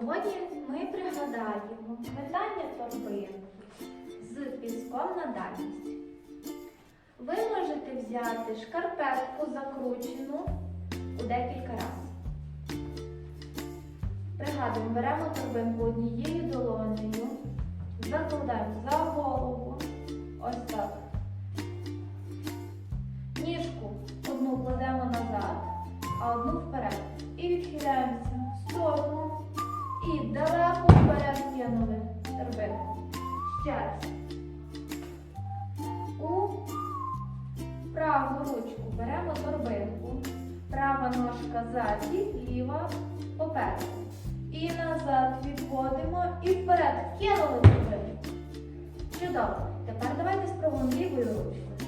Розглядаємо метання торбинки з піском на дальність. Ви можете взяти шкарпетку закручену у декілька разів. Пригадуємо, беремо торбинку однією долонею, закладаємо за голову, ось так. Ніжку одну кладемо назад, а одну вперед. І відхиляємося в сторону. Ще раз. У праву ручку беремо торбинку. Права ножка ззаді, ліва попереду. І назад відводимо і вперед. Кинули торбинку. Чудово. Тепер давайте спробуємо лівою ручкою.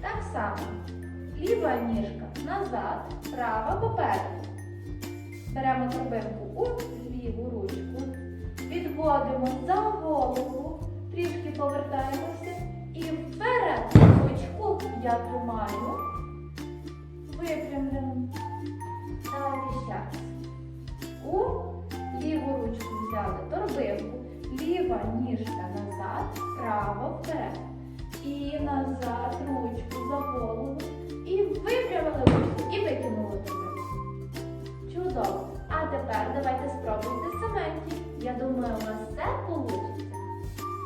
Так само. Ліва ніжка назад, права попереду. Беремо торбинку у ліву ручку, відводимо повертаємося і вперед точку я тримаю, випрямлено. Далі щас. У ліву ручку взяли торбинку, ліва ніжка назад, права вперед. І назад ручку за голову. І випрямили ручку. І викинули торбинку. Чудово. А тепер давайте спробуємо.